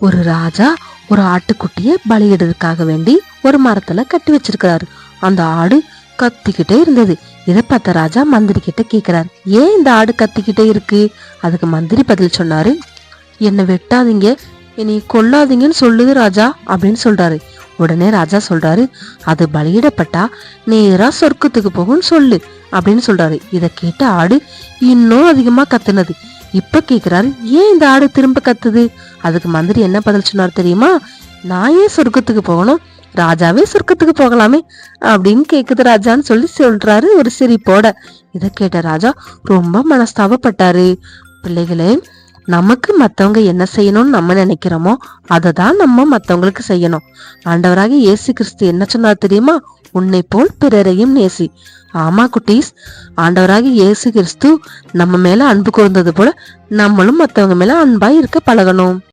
ஒரு ராஜா ஒரு ஆட்டுக்குட்டிய பலியிடுறதுக்காக வேண்டி ஒரு மரத்துல கட்டி வச்சிருக்கிறாரு. அந்த ஆடு கத்திக்கிட்டே இருந்தது. இதை பார்த்த ராஜா மந்திரி கிட்ட கேக்குறாரு ஏன் இந்த ஆடு கத்திக்கிட்டே இருக்கு? அதுக்கு மந்திரி பதில் சொன்னாரு என்னை வெட்டாதீங்க என்னை கொல்லாதீங்கன்னு சொல்லுது ராஜா அப்படின்னு சொல்றாரு. உடனே ராஜா சொல்றாரு அது பலியிடப்பட்டா நேரா சொர்க்கத்துக்கு போகும்னு சொல்லு அப்படின்னு சொல்றாரு. இதை கேட்ட ஆடு இன்னும் அதிகமா கத்துனது. இப்ப கேக்குறாரு ஏன் இந்த ஆடு திரும்ப கத்துது? அதுக்கு மந்திரி என்ன பதில் சொன்னார் தெரியுமா? நான் ஏன் சொர்க்கத்துக்கு போகணும் ராஜாவே சொர்க்கத்துக்கு போகலாமே அப்படின்னு கேக்குது ராஜான்னு சொல்லி சொல்றாரு ஒரு சிரிப்போட. இதை கேட்ட ராஜா ரொம்ப மனஸ்தாபப்பட்டாரு. பிள்ளைகளே நமக்கு மற்றவங்க என்ன செய்யணும்னு நம்ம நினைக்கிறோமோ அதை தான் நம்ம மற்றவங்களுக்கு செய்யணும். ஆண்டவராக இயேசு கிறிஸ்து என்ன சொன்னார் தெரியுமா? உன்னை போல் பிறரையும் நேசி. ஆமா குட்டீஸ். ஆண்டவராக இயேசு கிறிஸ்து நம்ம மேல அன்பு கூர்ந்தது போல நம்மளும் மற்றவங்க மேல அன்பா இருக்க பழகணும்.